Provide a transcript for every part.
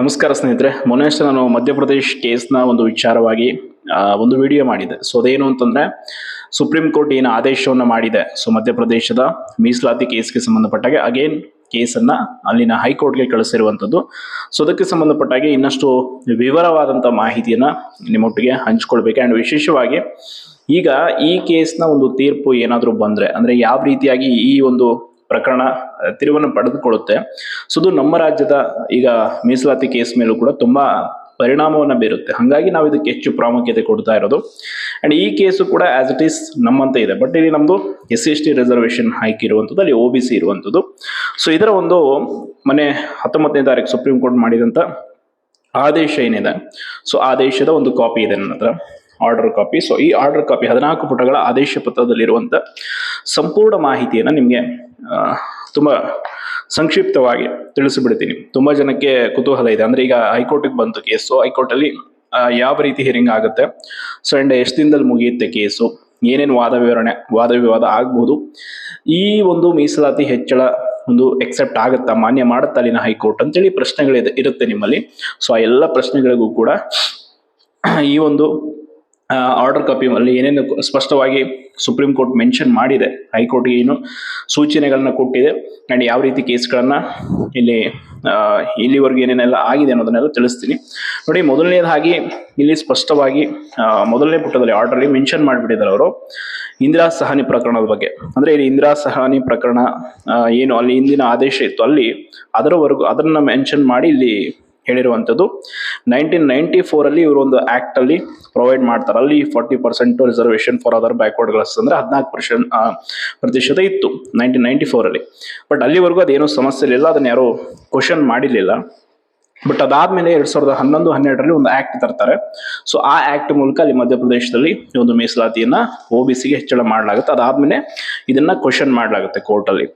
ನಮಸ್ಕಾರ ಸ್ನೇಹಿತರೆ, ಮೊನ್ನೆ ಅಷ್ಟೇ ನಾನು ಮಧ್ಯಪ್ರದೇಶ್ ಕೇಸ್ನ ಒಂದು ವಿಚಾರವಾಗಿ ಒಂದು ವಿಡಿಯೋ ಮಾಡಿದೆ ಸೊ ಅದೇನು ಅಂತಂದ್ರೆ, ಸುಪ್ರೀಂ ಕೋರ್ಟ್ ಏನು ಆದೇಶವನ್ನು ಮಾಡಿದೆ. ಸೊ ಮಧ್ಯಪ್ರದೇಶದ ಮೀಸಲಾತಿ ಕೇಸ್ಗೆ ಸಂಬಂಧಪಟ್ಟಾಗೆ ಅಗೇನ್ ಕೇಸನ್ನು ಅಲ್ಲಿನ ಹೈಕೋರ್ಟ್ಗೆ ಕಳಿಸಿರುವಂಥದ್ದು. ಸೊ ಅದಕ್ಕೆ ಸಂಬಂಧಪಟ್ಟಾಗೆ ಇನ್ನಷ್ಟು ವಿವರವಾದಂಥ ಮಾಹಿತಿಯನ್ನ ನಿಮ್ಮೊಟ್ಟಿಗೆ ಹಂಚ್ಕೊಳ್ಬೇಕು. ಆ್ಯಂಡ್ ವಿಶೇಷವಾಗಿ, ಈಗ ಈ ಕೇಸ್ನ ಒಂದು ತೀರ್ಪು ಏನಾದರೂ ಬಂದರೆ, ಅಂದರೆ ಯಾವ ರೀತಿಯಾಗಿ ಈ ಒಂದು ಪ್ರಕರಣ ತಿರುವನ್ನು ಪಡೆದುಕೊಳ್ಳುತ್ತೆ. ಸೊ ಅದು ನಮ್ಮ ರಾಜ್ಯದ ಈಗ ಮೀಸಲಾತಿ ಕೇಸ್ ಮೇಲೂ ಕೂಡ ತುಂಬಾ ಪರಿಣಾಮವನ್ನು ಬೀರುತ್ತೆ. ಹಾಗಾಗಿ ನಾವು ಇದಕ್ಕೆ ಹೆಚ್ಚು ಪ್ರಾಮುಖ್ಯತೆ ಕೊಡ್ತಾ ಇರೋದು. ಅಂಡ್ ಈ ಕೇಸು ಕೂಡ ಆಸ್ ಇಟ್ ಈಸ್ ನಮ್ಮಂತೆ ಇದೆ. ಬಟ್ ಇಲ್ಲಿ ನಮ್ದು S C S T reservation ಹಾಕಿರುವಂಥದ್ದು, ಅಲ್ಲಿ ಒ ಬಿ ಸಿ ಇರುವಂಥದ್ದು. ಸೊ ಇದರ ಒಂದು ಮನೆ ಹತ್ತೊಂಬತ್ತನೇ ತಾರೀಕು ಸುಪ್ರೀಂ ಕೋರ್ಟ್ ಮಾಡಿದಂಥ ಆದೇಶ ಏನಿದೆ? ಸೊ ಆದೇಶದ ಒಂದು ಕಾಪಿ ಇದೆ ನನ್ನ ಹತ್ರ. ಆರ್ಡರ್ ಕಾಪಿ ಸೊ ಈ ಆರ್ಡರ್ ಕಾಪಿ ಹದಿನಾಲ್ಕು ಪುಟಗಳ ಆದೇಶ ಪತ್ರದಲ್ಲಿರುವಂಥ ಸಂಪೂರ್ಣ ಮಾಹಿತಿಯನ್ನು ನಿಮಗೆ ತುಂಬ ಸಂಕ್ಷಿಪ್ತವಾಗಿ ತಿಳಿಸಿಬಿಡ್ತೀನಿ. ತುಂಬ ಜನಕ್ಕೆ ಕುತೂಹಲ ಇದೆ. ಅಂದರೆ ಈಗ ಹೈಕೋರ್ಟಿಗೆ ಬಂತು ಕೇಸು. ಹೈಕೋರ್ಟಲ್ಲಿ ಯಾವ ರೀತಿ ಹಿಯರಿಂಗ್ ಆಗುತ್ತೆ? ಸೊ ಆ್ಯಂಡ್ ಎಷ್ಟು ದಿನದಲ್ಲಿ ಮುಗಿಯುತ್ತೆ ಕೇಸು? ಏನೇನು ವಾದ ವಿವರಣೆ, ವಾದ ವಿವಾದ ಆಗ್ಬೋದು? ಈ ಒಂದು ಮೀಸಲಾತಿ ಹೆಚ್ಚಳ ಒಂದು ಎಕ್ಸೆಪ್ಟ್ ಆಗುತ್ತಾ? ಮಾನ್ಯ ಮಾಡುತ್ತಾ ಅಲ್ಲಿನ ಹೈಕೋರ್ಟ್ ಅಂತೇಳಿ ಪ್ರಶ್ನೆಗಳಿದೆ, ಇರುತ್ತೆ ನಿಮ್ಮಲ್ಲಿ. ಸೊ ಆ ಎಲ್ಲ ಪ್ರಶ್ನೆಗಳಿಗೂ ಕೂಡ ಈ ಒಂದು ಆರ್ಡರ್ ಕಾಪಿ ಅಲ್ಲಿ ಏನೇನು ಸ್ಪಷ್ಟವಾಗಿ ಸುಪ್ರೀಂ ಕೋರ್ಟ್ ಮೆನ್ಷನ್ ಮಾಡಿದೆ ಹೈಕೋರ್ಟ್ಗೆ ಏನು ಸೂಚನೆಗಳನ್ನ ಕೊಟ್ಟಿದೆ ಆ್ಯಂಡ್ ಯಾವ ರೀತಿ ಕೇಸ್ಗಳನ್ನ ಇಲ್ಲಿ ಇಲ್ಲಿವರೆಗೂ ಏನೇನೆಲ್ಲ ಆಗಿದೆ ಅನ್ನೋದನ್ನೆಲ್ಲ ತಿಳಿಸ್ತೀನಿ. ನೋಡಿ, ಮೊದಲನೇದಾಗಿ ಇಲ್ಲಿ ಸ್ಪಷ್ಟವಾಗಿ ಮೊದಲನೇ ಪುಟದಲ್ಲಿ ಆರ್ಡರ್ಲಿ ಮೆನ್ಷನ್ ಮಾಡಿಬಿಟ್ಟಿದ್ದಾರೆ ಅವರು. ಇಂದಿರಾ ಸಹಾನಿ ಪ್ರಕರಣದ ಬಗ್ಗೆ. ಅಂದ್ರೆ ಇಲ್ಲಿ ಇಂದಿರಾ ಸಹಾನಿ ಪ್ರಕರಣ ಏನು, ಅಲ್ಲಿ ಹಿಂದಿನ ಆದೇಶ ಇತ್ತು. ಅಲ್ಲಿ ಅದರವರೆಗೂ, ಅದನ್ನ ಮೆನ್ಷನ್ ಮಾಡಿ ಇಲ್ಲಿ ಹೇಳಿರುವಂಥದ್ದು. ನೈನ್ಟೀನ್ ನೈಂಟಿ ಫೋರಲ್ಲಿ ಅಲ್ಲಿ ಇವರು ಒಂದು ಆಕ್ಟ್ ಅಲ್ಲಿ ಪ್ರೊವೈಡ್ ಮಾಡ್ತಾರೆ. ಅಲ್ಲಿ forty percent reservation for other backward classes ಅಂದ್ರೆ ಹದಿನಾಲ್ಕು ಪರ್ಸೆಂಟ್ ಪ್ರತಿಶತ ಇತ್ತು ನೈನ್ಟೀನ್ ನೈನ್ಟಿ ಫೋರ್ ಅಲ್ಲಿ. ಬಟ್ ಅಲ್ಲಿವರೆಗೂ ಅದೇನೂ ಸಮಸ್ಯೆ ಇರಲಿಲ್ಲ. ಅದನ್ನ ಯಾರು ಕ್ವಶನ್ ಮಾಡಿರಲಿಲ್ಲ. ಬಟ್ ಅದಾದ್ಮೇಲೆ ಎರಡ್ ಸಾವಿರದ ಹನ್ನೊಂದು, ಹನ್ನೆರಡರಲ್ಲಿ ಒಂದು ಆಕ್ಟ್ ತರ್ತಾರೆ. ಸೊ ಆ ಆಕ್ಟ್ ಮೂಲಕ ಅಲ್ಲಿ ಮಧ್ಯಪ್ರದೇಶದಲ್ಲಿ ಈ ಒಂದು ಮೀಸಲಾತಿಯನ್ನ ಒ ಬಿ ಸಿಗೆ ಹೆಚ್ಚಳ ಮಾಡಲಾಗುತ್ತೆ. ಅದಾದ್ಮೇಲೆ ಇದನ್ನ ಕ್ವಶನ್ ಮಾಡಲಾಗುತ್ತೆ ಕೋರ್ಟಲ್ಲಿ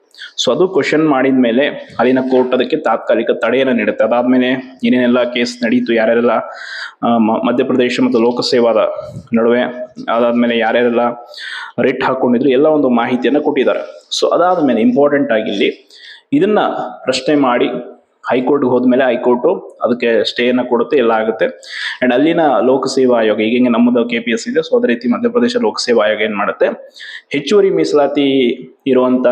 ಸೊ ಅದು ಕ್ವಶನ್ ಮಾಡಿದ ಮೇಲೆ ಅಲ್ಲಿನ ಕೋರ್ಟ್ ಅದಕ್ಕೆ ತಾತ್ಕಾಲಿಕ ತಡೆಯನ್ನು ನೀಡುತ್ತೆ. ಅದಾದ್ಮೇಲೆ ಏನೇನೆಲ್ಲ ಕೇಸ್ ನಡೀತು, ಯಾರ್ಯಾರೆಲ್ಲ ಮಧ್ಯಪ್ರದೇಶ ಮತ್ತು ಲೋಕಸೇವಾದ ನಡುವೆ ಅದಾದ್ಮೇಲೆ ಯಾರ್ಯಾರೆಲ್ಲ ರಿಟ್ ಹಾಕೊಂಡಿದ್ರು, ಎಲ್ಲ ಒಂದು ಮಾಹಿತಿಯನ್ನು ಕೊಟ್ಟಿದ್ದಾರೆ. ಸೊ ಅದಾದ್ಮೇಲೆ ಇಂಪಾರ್ಟೆಂಟ್ ಆಗಿ ಇಲ್ಲಿ ಇದನ್ನ ಪ್ರಶ್ನೆ ಮಾಡಿ ಹೈಕೋರ್ಟ್ಗೆ ಹೋದ್ಮೇಲೆ ಹೈಕೋರ್ಟು ಅದಕ್ಕೆ ಸ್ಟೇಯನ್ನು ಕೊಡುತ್ತೆ ಎಲ್ಲ ಆಗುತ್ತೆ. ಅಂಡ್ ಅಲ್ಲಿನ ಲೋಕಸೇವಾ ಆಯೋಗ ಈಗ ಹಿಂಗೆ ನಮ್ಮದು ಕೆ ಪಿ ಎಸ್ ಇದೆ ಸೊ ಅದೇ ರೀತಿ ಮಧ್ಯಪ್ರದೇಶ ಲೋಕಸೇವಾ ಆಯೋಗ ಏನು ಮಾಡುತ್ತೆ? ಹೆಚ್ಚುವರಿ ಮೀಸಲಾತಿ ಇರುವಂತ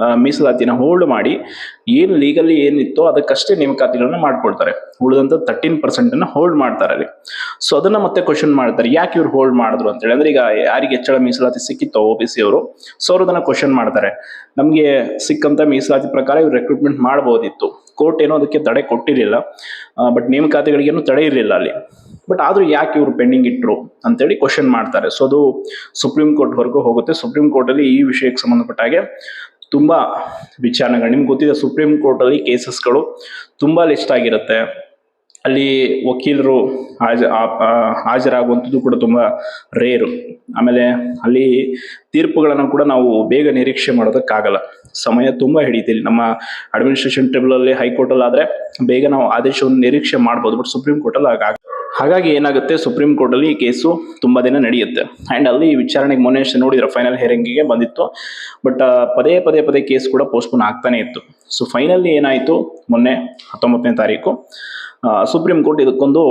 ಆ, ಮೀಸಲಾತಿನ ಹೋಲ್ಡ್ ಮಾಡಿ ಏನು ಲೀಗಲಿ ಏನಿತ್ತೋ ಅದಕ್ಕಷ್ಟೇ ನೇಮಕಾತಿಗಳನ್ನ ಮಾಡ್ಕೊಳ್ತಾರೆ. ಉಳಿದಂತ ತರ್ಟೀನ್ ಪರ್ಸೆಂಟ್ ಅನ್ನ ಹೋಲ್ಡ್ ಮಾಡ್ತಾರೆ ಅಲ್ಲಿ. ಸೊ ಅದನ್ನ ಮತ್ತೆ ಕ್ವಶನ್ ಮಾಡ್ತಾರೆ ಯಾಕೆ ಇವ್ರು ಹೋಲ್ಡ್ ಮಾಡಿದ್ರು ಅಂತೇಳಿ. ಅಂದ್ರೆ ಈಗ ಯಾರಿಗೆ ಹೆಚ್ಚಳ ಮೀಸಲಾತಿ ಸಿಕ್ಕಿತ್ತೋ ಒ ಬಿ ಸಿ ಅವರು ಸೊ ಅವ್ರದನ್ನ ಕ್ವಶನ್ ಮಾಡ್ತಾರೆ. ನಮಗೆ ಸಿಕ್ಕಂತ ಮೀಸಲಾತಿ ಪ್ರಕಾರ ಇವ್ರು ರೆಕ್ರೂಟ್ಮೆಂಟ್ ಮಾಡ್ಬೋದಿತ್ತು. ಕೋರ್ಟ್ ಏನೋ ಅದಕ್ಕೆ ತಡೆ ಕೊಟ್ಟಿರಲಿಲ್ಲ. ಬಟ್ ನೇಮಕಾತಿಗಳಿಗೇನು ತಡೆ ಇರಲಿಲ್ಲ ಅಲ್ಲಿ. ಬಟ್ ಆದರೂ ಯಾಕೆ ಇವರು ಪೆಂಡಿಂಗ್ ಇಟ್ಟರು ಅಂತೇಳಿ ಕ್ವಶನ್ ಮಾಡ್ತಾರೆ. ಸೊ ಅದು ಸುಪ್ರೀಂ ಕೋರ್ಟ್ ವರೆಗೂ ಹೋಗುತ್ತೆ. ಸುಪ್ರೀಂ ಕೋರ್ಟ್ ಅಲ್ಲಿ ಈ ವಿಷಯಕ್ಕೆ ಸಂಬಂಧಪಟ್ಟ ಹಾಗೆ ತುಂಬ ವಿಚಾರಣೆಗಳು ನಿಮ್ಗೆ ಗೊತ್ತಿದೆ ಸುಪ್ರೀಂ ಕೋರ್ಟ್ ಅಲ್ಲಿ ಕೇಸಸ್ಗಳು ತುಂಬ ಲಿಸ್ಟ್ ಆಗಿರುತ್ತೆ. ಅಲ್ಲಿ ವಕೀಲರು ಹಾಜ ಹಾಜರಾಗುವಂಥದ್ದು ಕೂಡ ತುಂಬ ರೇರು ಆಮೇಲೆ ಅಲ್ಲಿ ತೀರ್ಪುಗಳನ್ನು ಕೂಡ ನಾವು ಬೇಗ ನಿರೀಕ್ಷೆ ಮಾಡೋದಕ್ಕಾಗಲ್ಲ. ಸಮಯ ತುಂಬಾ ಇಲ್ಲಿ ನಮ್ಮ ಅಡ್ಮಿನಿಸ್ಟ್ರೇಷನ್ ಟ್ರಿಬ್ಯುನಲ್ ಹೈಕೋರ್ಟ್ ಅಲ್ಲಿ ಆದ್ರೆ ಬೇಗ ನಾವು ಆದೇಶವನ್ನು ನಿರೀಕ್ಷೆ ಮಾಡ್ಬೋದು ಬಟ್ ಸುಪ್ರೀಂ ಕೋರ್ಟ್ ಅಲ್ಲಿ ಆಗ ಹಾಗಾಗಿ ಏನಾಗುತ್ತೆ? ಸುಪ್ರೀಂ ಕೋರ್ಟ್ ಅಲ್ಲಿ ಈ ಕೇಸು ತುಂಬಾ ದಿನ ನಡೆಯುತ್ತೆ. ಅಂಡ್ ಅಲ್ಲಿ ವಿಚಾರಣೆಗೆ ಮೊನ್ನೆ ಅಷ್ಟೇ ನೋಡಿದ್ರೆ ಫೈನಲ್ಗೆ ಬಂದಿತ್ತು. ಬಟ್ ಪದೇ ಪದೇ ಪದೇ ಕೇಸ್ ಕೂಡ ಪೋಸ್ಟ್ಪೋನ್ ಆಗ್ತಾನೆ ಇತ್ತು. ಸೊ ಫೈನಲಿ ಏನಾಯಿತು? ಮೊನ್ನೆ ಹತ್ತೊಂಬತ್ತನೇ ತಾರೀಕು ಸುಪ್ರೀಂ ಕೋರ್ಟ್ ಇದಕ್ಕೊಂದು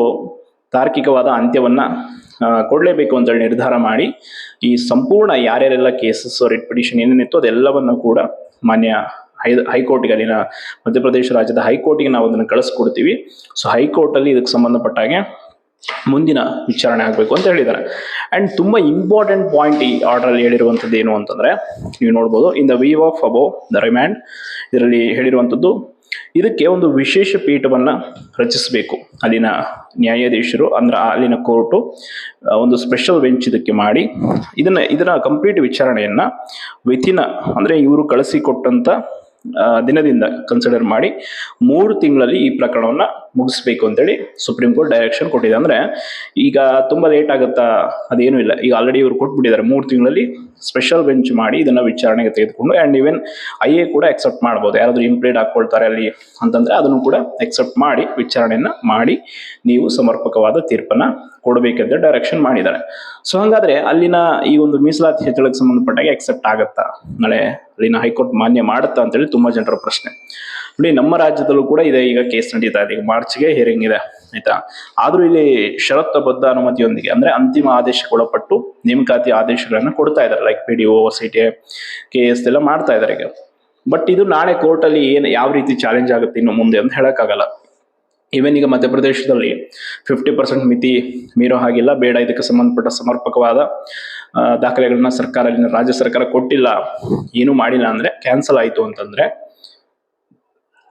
ತಾರ್ಕಿಕವಾದ ಅಂತ್ಯವನ್ನ ಕೊಡಲೇಬೇಕು ಕೊಡ್ಲೇಬೇಕು ಅಂತೇಳಿ ನಿರ್ಧಾರ ಮಾಡಿ, ಈ ಸಂಪೂರ್ಣ ಯಾರ್ಯಾರೆಲ್ಲ ಕೇಸಸ್ ರಿಟ್ ಪಿಟಿಷನ್ ಏನೇನಿತ್ತು ಅದೆಲ್ಲವನ್ನು ಕೂಡ ಮಾನ್ಯ ಹೈ, ಹೈಕೋರ್ಟ್ಗೆ ಅಲ್ಲಿನ ಮಧ್ಯಪ್ರದೇಶ ರಾಜ್ಯದ ಹೈಕೋರ್ಟಿಗೆ ನಾವು ಅದನ್ನು ಕಳಿಸ್ಕೊಡ್ತೀವಿ. ಸೊ ಹೈಕೋರ್ಟಲ್ಲಿ ಇದಕ್ಕೆ ಸಂಬಂಧಪಟ್ಟ ಹಾಗೆ ಮುಂದಿನ ವಿಚಾರಣೆ ಆಗಬೇಕು ಅಂತ ಹೇಳಿದ್ದಾರೆ. ಅಂಡ್ ತುಂಬ ಇಂಪಾರ್ಟೆಂಟ್ ಪಾಯಿಂಟ್ ಈ ಆರ್ಡರ್ ಅಲ್ಲಿ ಹೇಳಿರುವಂಥದ್ದು ಏನು ಅಂತಂದ್ರೆ, ನೀವು ನೋಡ್ಬೋದು in the view of above the remand ಇದರಲ್ಲಿ ಹೇಳಿರುವಂಥದ್ದು ಇದಕ್ಕೆ ಒಂದು ವಿಶೇಷ ಪೀಠವನ್ನ ರಚಿಸಬೇಕು. ಅಲ್ಲಿನ ನ್ಯಾಯಾಧೀಶರು ಅಂದ್ರೆ ಅಲ್ಲಿನ ಕೋರ್ಟು ಒಂದು ಸ್ಪೆಷಲ್ ಬೆಂಚ್ ಇದಕ್ಕೆ ಮಾಡಿ, ಇದನ್ನ, ಇದರ ಕಂಪ್ಲೀಟ್ ವಿಚಾರಣೆಯನ್ನು ವಿತಿನ, ಅಂದ್ರೆ ಇವರು ಕಳಿಸಿಕೊಟ್ಟಂಥ ದಿನದಿಂದ ಕನ್ಸಿಡರ್ ಮಾಡಿ, ಮೂರು ತಿಂಗಳಲ್ಲಿ ಈ ಪ್ರಕರಣವನ್ನ ಮುಗಿಸ್ಬೇಕು ಅಂತೇಳಿ ಸುಪ್ರೀಂ ಕೋರ್ಟ್ ಡೈರೆಕ್ಷನ್ ಕೊಟ್ಟಿದೆ. ಅಂದ್ರೆ ಈಗ ತುಂಬಾ ಲೇಟ್ ಆಗುತ್ತಾ? ಅದೇನು ಇಲ್ಲ. ಈಗ ಆಲ್ರೆಡಿ ಇವರು ಕೊಟ್ಬಿಟ್ಟಿದ್ದಾರೆ. ಮೂರು ತಿಂಗಳಲ್ಲಿ ಸ್ಪೆಷಲ್ ಬೆಂಚ್ ಮಾಡಿ ಇದನ್ನ ವಿಚಾರಣೆಗೆ ತೆಗೆದುಕೊಂಡು ಅಂಡ್ ಈವನ್ ಐ ಎ ಕೂಡ ಎಕ್ಸೆಪ್ಟ್ ಮಾಡ್ಬೋದು. ಯಾರಾದ್ರೂ ಇಂಪ್ಲೀಡ್ ಹಾಕೊಳ್ತಾರೆ ಅಲ್ಲಿ ಅಂತಂದ್ರೆ ಅದನ್ನು ಕೂಡ ಎಕ್ಸೆಪ್ಟ್ ಮಾಡಿ ವಿಚಾರಣೆಯನ್ನ ಮಾಡಿ ನೀವು ಸಮರ್ಪಕವಾದ ತೀರ್ಪನ್ನ ಕೊಡಬೇಕಂತ ಡೈರೆಕ್ಷನ್ ಮಾಡಿದ್ದಾರೆ. ಸೊ ಹಂಗಾದ್ರೆ ಅಲ್ಲಿನ ಈ ಒಂದು ಮೀಸಲಾತಿ ಹೆಚ್ಚಳಕ್ಕೆ ಸಂಬಂಧಪಟ್ಟಾಗ ಎಕ್ಸೆಪ್ಟ್ ಆಗತ್ತಾ? ನಾಳೆ ಅಲ್ಲಿನ ಹೈಕೋರ್ಟ್ ಮಾನ್ಯ ಮಾಡುತ್ತಾ ಅಂತೇಳಿ ತುಂಬಾ ಜನರ ಪ್ರಶ್ನೆ. ನೋಡಿ ನಮ್ಮ ರಾಜ್ಯದಲ್ಲೂ ಕೂಡ ಇದೆ, ಈಗ ಕೇಸ್ ನಡೀತಾ ಇದೆ, ಈಗ ಮಾರ್ಚ್ಗೆ ಹಿಯರಿಂಗ್ ಇದೆ, ಆಯ್ತಾ? ಆದ್ರೂ ಇಲ್ಲಿ ಷರತ್ತಬದ್ಧ ಅನುಮತಿಯೊಂದಿಗೆ, ಅಂದ್ರೆ ಅಂತಿಮ ಆದೇಶಕ್ಕೆ ನೇಮಕಾತಿ ಆದೇಶಗಳನ್ನು ಕೊಡ್ತಾ ಇದ್ದಾರೆ like P D O C T K S ಎಲ್ಲ ಮಾಡ್ತಾ ಇದ್ದಾರೆ ಈಗ. ಬಟ್ ಇದು ನಾಳೆ ಕೋರ್ಟಲ್ಲಿ ಏನು, ಯಾವ ರೀತಿ ಚಾಲೆಂಜ್ ಆಗುತ್ತೆ ಇನ್ನು ಮುಂದೆ ಅಂತ ಹೇಳೋಕ್ಕಾಗಲ್ಲ. ಈವನ್ ಈಗ ಮಧ್ಯಪ್ರದೇಶದಲ್ಲಿ ಫಿಫ್ಟಿ ಪರ್ಸೆಂಟ್ ಮಿತಿ ಮೀರೋ ಹಾಗಿಲ್ಲ, ಬೇಡ, ಇದಕ್ಕೆ ಸಂಬಂಧಪಟ್ಟ ಸಮರ್ಪಕವಾದ ದಾಖಲೆಗಳನ್ನ ಸರ್ಕಾರ ರಾಜ್ಯ ಸರ್ಕಾರ ಕೊಟ್ಟಿಲ್ಲ, ಏನು ಮಾಡಿಲ್ಲ ಅಂದ್ರೆ ಕ್ಯಾನ್ಸಲ್ ಆಯ್ತು ಅಂತಂದ್ರೆ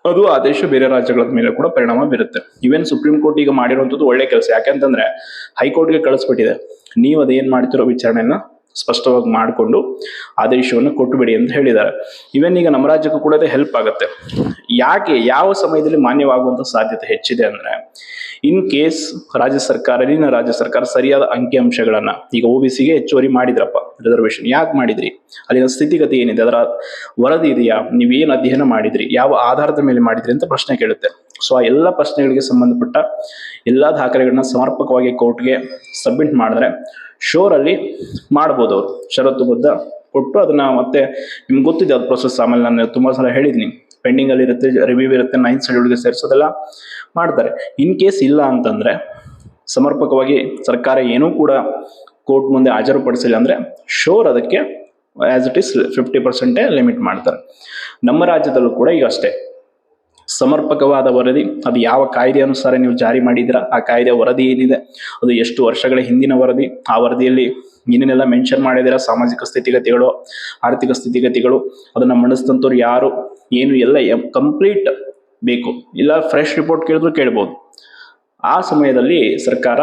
ಅದು ಆದೇಶ ಬೇರೆ ರಾಜ್ಯಗಳ ಮೇಲೆ ಕೂಡ ಪರಿಣಾಮ ಬೀರುತ್ತೆ. ಈವನ್ ಸುಪ್ರೀಂ ಕೋರ್ಟ್ ಈಗ ಮಾಡಿರುವಂತದ್ದು ಒಳ್ಳೆ ಕೆಲಸ. ಯಾಕೆಂತಂದ್ರೆ ಹೈಕೋರ್ಟ್ಗೆ ಕಳಿಸ್ಬಿಟ್ಟಿದೆ. ನೀವು ಅದೇನ್ ಮಾಡ್ತಿರೋ ವಿಚಾರಣೆಯನ್ನ ಸ್ಪಷ್ಟವಾಗಿ ಮಾಡಿಕೊಂಡು ಆದೇಶವನ್ನು ಕೊಟ್ಟುಬಿಡಿ ಅಂತ ಹೇಳಿದ್ದಾರೆ. ಇವನ್ ಈಗ ನಮ್ಮ ರಾಜ್ಯಕ್ಕೂ ಕೂಡ ಹೆಲ್ಪ್ ಆಗುತ್ತೆ. ಯಾಕೆ, ಯಾವ ಸಮಯದಲ್ಲಿ ಮಾನ್ಯವಾಗುವಂತ ಸಾಧ್ಯತೆ ಹೆಚ್ಚಿದೆ ಅಂದ್ರೆ ಇನ್ ಕೇಸ್ ರಾಜ್ಯ ಸರ್ಕಾರ, ಇಲ್ಲಿನ ರಾಜ್ಯ ಸರ್ಕಾರ ಸರಿಯಾದ ಅಂಕಿಅಂಶಗಳನ್ನ ಈಗ ಒ ಬಿ ಸಿಗೆ ಹೆಚ್ಚುವರಿ ಮಾಡಿದ್ರಪ್ಪ ರಿಸರ್ವೇಶನ್ ಯಾಕೆ ಮಾಡಿದ್ರಿ? ಅಲ್ಲಿನ ಸ್ಥಿತಿಗತಿ ಏನಿದೆ? ಅದರ ವರದಿ ಇದೆಯಾ? ನೀವೇನು ಅಧ್ಯಯನ ಮಾಡಿದ್ರಿ? ಯಾವ ಆಧಾರದ ಮೇಲೆ ಮಾಡಿದ್ರಿ ಅಂತ ಪ್ರಶ್ನೆ ಕೇಳುತ್ತೆ. ಸೊ ಆ ಎಲ್ಲ ಪ್ರಶ್ನೆಗಳಿಗೆ ಸಂಬಂಧಪಟ್ಟ ಎಲ್ಲಾ ದಾಖಲೆಗಳನ್ನ ಸಮರ್ಪಕವಾಗಿ ಕೋರ್ಟ್ಗೆ ಸಬ್ಮಿಟ್ ಮಾಡಿದ್ರೆ ಶೋರ್ ಅಲ್ಲಿ ಮಾಡ್ಬೋದು ಅವರು. ಷರತ್ತುಬದ್ಧ ಕೊಟ್ಟು ಅದನ್ನ ಮತ್ತೆ ನಿಮ್ಗೆ ಗೊತ್ತಿದೆ ಅದು ಪ್ರೊಸೆಸ್ ಆಮೇಲೆ ನಾನು ತುಂಬಾ ಸಲ ಹೇಳಿದ್ನಿ. ಪೆಂಡಿಂಗ್ ಅಲ್ಲಿ ಇರುತ್ತೆ ರಿವ್ಯೂ ಇರುತ್ತೆ ನೈನ್ ಶೆಡ್ಯೂಲ್ಗೆ ಸೇರಿಸೋದೆಲ್ಲ ಮಾಡ್ತಾರೆ. ಇನ್ ಕೇಸ್ ಇಲ್ಲ ಅಂತಂದ್ರೆ ಸಮರ್ಪಕವಾಗಿ ಸರ್ಕಾರ ಏನೂ ಕೂಡ ಕೋರ್ಟ್ ಮುಂದೆ ಹಾಜರುಪಡಿಸಿಲ್ಲ ಅಂದ್ರೆ ಶೋರ್ ಅದಕ್ಕೆ ಆಸ್ ಇಟ್ ಇಸ್ ಫಿಫ್ಟಿ ಪರ್ಸೆಂಟೇ ಲಿಮಿಟ್ ಮಾಡ್ತಾರೆ. ನಮ್ಮ ರಾಜ್ಯದಲ್ಲೂ ಕೂಡ ಈಗ ಅಷ್ಟೇ. ಸಮರ್ಪಕವಾದ ವರದಿ. ಅದು ಯಾವ ಕಾಯ್ದೆ ಅನುಸಾರ ನೀವು ಜಾರಿ ಮಾಡಿದ್ರ ಆ ಕಾಯ್ದೆ ವರದಿ ಏನಿದೆ, ಅದು ಎಷ್ಟು ವರ್ಷಗಳ ಹಿಂದಿನ ವರದಿ, ಆ ವರದಿಯಲ್ಲಿ ಏನೇನೆಲ್ಲ ಮೆನ್ಷನ್ ಮಾಡಿದಿರ ಸಾಮಾಜಿಕ ಸ್ಥಿತಿಗತಿಗಳು, ಆರ್ಥಿಕ ಸ್ಥಿತಿಗತಿಗಳು, ಅದನ್ನ ಮಂಡಿಸಿದಂಥವ್ರು ಯಾರು, ಏನು ಎಲ್ಲ ಕಂಪ್ಲೀಟ್ ಬೇಕು. ಇಲ್ಲ ಫ್ರೆಶ್ ರಿಪೋರ್ಟ್ ಕೇಳಿದ್ರು ಕೇಳ್ಬೋದು. ಆ ಸಮಯದಲ್ಲಿ ಸರ್ಕಾರ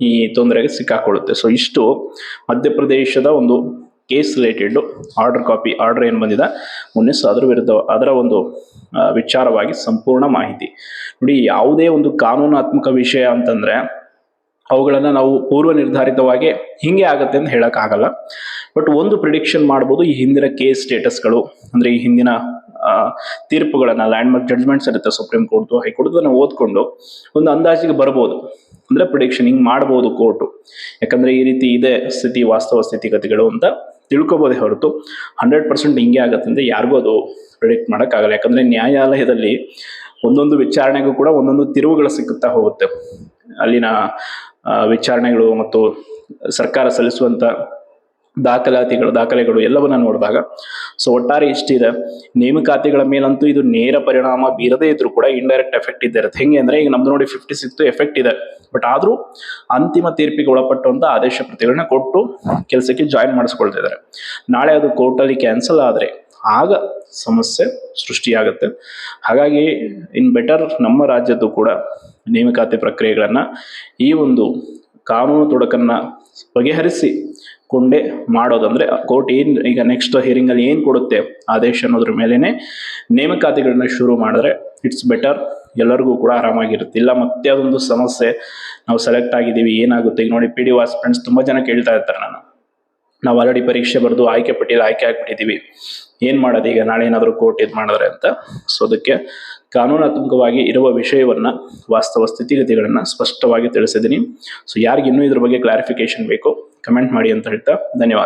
ಈ ತೊಂದರೆಗೆ ಸಿಕ್ಕಾಕೊಳ್ಳುತ್ತೆ. ಸೊ ಇಷ್ಟು ಮಧ್ಯಪ್ರದೇಶದ ಒಂದು case related order copy order ಏನು ಬಂದಿದೆ? ಮೊನ್ನೆ ಸೊ ಅದರ ವಿರುದ್ಧ, ಅದರ ಒಂದು ವಿಚಾರವಾಗಿ ಸಂಪೂರ್ಣ ಮಾಹಿತಿ. ನೋಡಿ, ಯಾವುದೇ ಒಂದು ಕಾನೂನಾತ್ಮಕ ವಿಷಯ ಅಂತಂದ್ರೆ, ಅವುಗಳನ್ನು ನಾವು ಪೂರ್ವ ನಿರ್ಧಾರಿತವಾಗಿ ಹಿಂಗೆ ಆಗುತ್ತೆ ಅಂತ ಹೇಳೋಕ್ಕಾಗಲ್ಲ ಬಟ್ ಒಂದು ಪ್ರಿಡಿಕ್ಷನ್ ಮಾಡ್ಬೋದು, ಈ ಹಿಂದಿನ ಕೇಸ್ ಸ್ಟೇಟಸ್ಗಳು ಅಂದರೆ ಈ ಹಿಂದಿನ ತೀರ್ಪುಗಳನ್ನು ಲ್ಯಾಂಡ್ಮಾರ್ಕ್ ಲ್ಯಾಂಡ್ ಮಾರ್ಕ್ ಜಡ್ಜ್ಮೆಂಟ್ಸ್ ಇರುತ್ತೆ ಸುಪ್ರೀಂ ಕೋರ್ಟ್ ಹೈಕೋರ್ಟ್ ಅದನ್ನು ಓದ್ಕೊಂಡು, ಒಂದು ಅಂದಾಜಿಗೆ ಬರ್ಬೋದು. ಅಂದರೆ ಪ್ರಿಡಿಕ್ಷನ್ ಹಿಂಗೆ ಮಾಡ್ಬೋದು ಕೋರ್ಟು ಯಾಕಂದರೆ ಈ ರೀತಿ ಇದೆ ಸ್ಥಿತಿ, ವಾಸ್ತವ ಸ್ಥಿತಿಗತಿಗಳು ಅಂತ ತಿಳ್ಕೊಬೋದೇ ಹೊರತು ಹಂಡ್ರೆಡ್ ಪರ್ಸೆಂಟ್ ಹಿಂಗೆ ಆಗುತ್ತೆ ಅಂದರೆ ಯಾರಿಗೂ ಅದು ಪ್ರಿಡಿಕ್ಟ್ ಮಾಡೋಕ್ಕಾಗಲ್ಲ. ಯಾಕಂದರೆ ನ್ಯಾಯಾಲಯದಲ್ಲಿ ಒಂದೊಂದು ವಿಚಾರಣೆಗೂ ಕೂಡ ಒಂದೊಂದು ತಿರುವುಗಳು ಸಿಕ್ಕುತ್ತಾ ಹೋಗುತ್ತೆ. ಅಲ್ಲಿನ ವಿಚಾರಣೆಗಳು ಮತ್ತು ಸರ್ಕಾರ ಸಲ್ಲಿಸುವಂತ ದಾಖಲಾತಿಗಳು, ದಾಖಲೆಗಳು ಎಲ್ಲವನ್ನ ನೋಡಿದಾಗ ಸೊ ಒಟ್ಟಾರೆ ಇಷ್ಟಿದೆ ನೇಮಕಾತಿಗಳ ಮೇಲಂತೂ ಇದು ನೇರ ಪರಿಣಾಮ ಬೀರದೇ ಇದ್ರೂ ಕೂಡ ಇಂಡೈರೆಕ್ಟ್ ಎಫೆಕ್ಟ್ ಇದ್ದೇ ಇರುತ್ತೆ. ಹೆಂಗೆ ಅಂದ್ರೆ, ಈಗ ನಮ್ದು ನೋಡಿ ಫಿಫ್ಟಿ ಸಿಕ್ಸ್ ಎಫೆಕ್ಟ್ ಇದೆ. ಬಟ್ ಆದ್ರೂ ಅಂತಿಮ ತೀರ್ಪಿಗೆ ಒಳಪಟ್ಟಂತ ಆದೇಶ ಪ್ರತಿಗಳನ್ನ ಕೊಟ್ಟು ಕೆಲಸಕ್ಕೆ ಜಾಯಿನ್ ಮಾಡಿಸ್ಕೊಳ್ತಿದ್ದಾರೆ ನಾಳೆ ಅದು ಕೋರ್ಟಲ್ಲಿ ಕ್ಯಾನ್ಸಲ್ ಆದ್ರೆ ಆಗ ಸಮಸ್ಯೆ ಸೃಷ್ಟಿಯಾಗುತ್ತೆ. ಹಾಗಾಗಿ ಇನ್ ಬೆಟರ್ ನಮ್ಮ ರಾಜ್ಯದ್ದು ಕೂಡ ನೇಮಕಾತಿ ಪ್ರಕ್ರಿಯೆಗಳನ್ನ ಈ ಒಂದು ಕಾನೂನು ತೊಡಕನ್ನ ಬಗೆಹರಿಸಿ ಕೊಂಡೆ ಮಾಡೋದಂದ್ರೆ ಕೋರ್ಟ್ ಏನ್ ಈಗ ನೆಕ್ಸ್ಟ್ ಹಿಯರಿಂಗ್ ಅಲ್ಲಿ ಏನ್ ಕೊಡುತ್ತೆ ಆದೇಶ ಅನ್ನೋದ್ರ ಮೇಲೆನೆ ನೇಮಕಾತಿಗಳನ್ನ ಶುರು ಮಾಡಿದ್ರೆ ಇಟ್ಸ್ ಬೆಟರ್ ಎಲ್ಲರಿಗೂ ಕೂಡ ಆರಾಮಾಗಿರುತ್ತೆ. ಇಲ್ಲ ಮತ್ತೆ ಅದೊಂದು ಸಮಸ್ಯೆ. ನಾವು ಸೆಲೆಕ್ಟ್ ಆಗಿದ್ದೀವಿ, ಏನಾಗುತ್ತೆ? ಈಗ ನೋಡಿ ಪಿ ಡಿ ವಾಸ್ ಫ್ರೆಂಡ್ಸ್ ತುಂಬಾ ಜನ ಕೇಳ್ತಾ ಇರ್ತಾರೆ ನಾನು ನಾವು ಆಲ್ರೆಡಿ ಪರೀಕ್ಷೆ ಬರೆದು ಆಯ್ಕೆ ಪಟ್ಟಿಯಲ್ಲಿ ಆಯ್ಕೆ ಆಗ್ಬಿಟ್ಟಿದ್ದೀವಿ. ಏನ್ ಮಾಡೋದು ಈಗ? ನಾಳೆ ಏನಾದರೂ ಕೋರ್ಟ್ ಇದು ಮಾಡಿದ್ರೆ ಅಂತ. ಸೊ ಅದಕ್ಕೆ ಕಾನೂನಾತ್ಮಕವಾಗಿ ಇರುವ ವಿಷಯವನ್ನ, ವಾಸ್ತವ ಸ್ಥಿತಿಗತಿಗಳನ್ನ ಸ್ಪಷ್ಟವಾಗಿ ತಿಳಿಸಿದ್ದೀನಿ. ಸೊ ಯಾರಿಗಿನ್ನೂ ಇದ್ರ ಬಗ್ಗೆ ಕ್ಲಾರಿಫಿಕೇಶನ್ ಬೇಕು ಕಮೆಂಟ್ ಮಾಡಿ ಅಂತ ಹೇಳ್ತಾ ಧನ್ಯವಾದ.